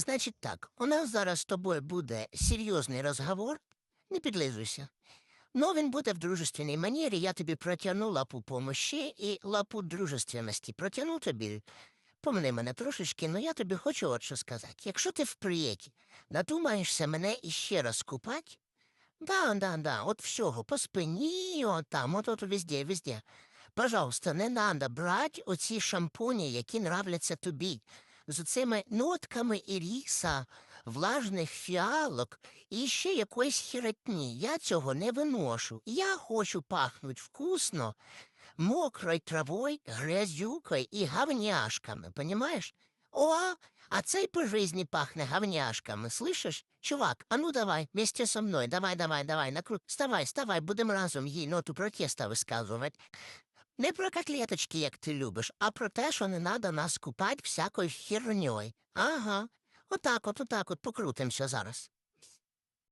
Значить так, у нас зараз з тобою буде серйозний розговор, не підлизуйся. Ну, він буде в дружественній манері, я тобі протягну лапу помощі і лапу дружественності. Протягну тобі. Помни мене трошечки, але я тобі хочу от що сказати. Якщо ти впрієті надумаєшся мене іще раз купати, да, да, да, от всього, по спині, от там, от, от везде, везде. Пожалуйста, не надо брати оці шампуні, які нравляться тобі, з цими нотками іріса, влажних фіалок і ще якоїсь хіротні. Я цього не виношу. Я хочу пахнуть вкусно, мокрою травою, грязюкою і гавняшками, понімаєш? О, а цей по жизни пахне говняшками, слышиш? Чувак, а ну давай, вместе со мною, давай, давай, давай, накрут. Вставай, вставай, будемо разом їй ноту протеста висказувати. Не про котлеточки, як ти любиш, а про те, що не треба нас купати всякою херньою. Ага. Отак от, отак от покрутимося зараз.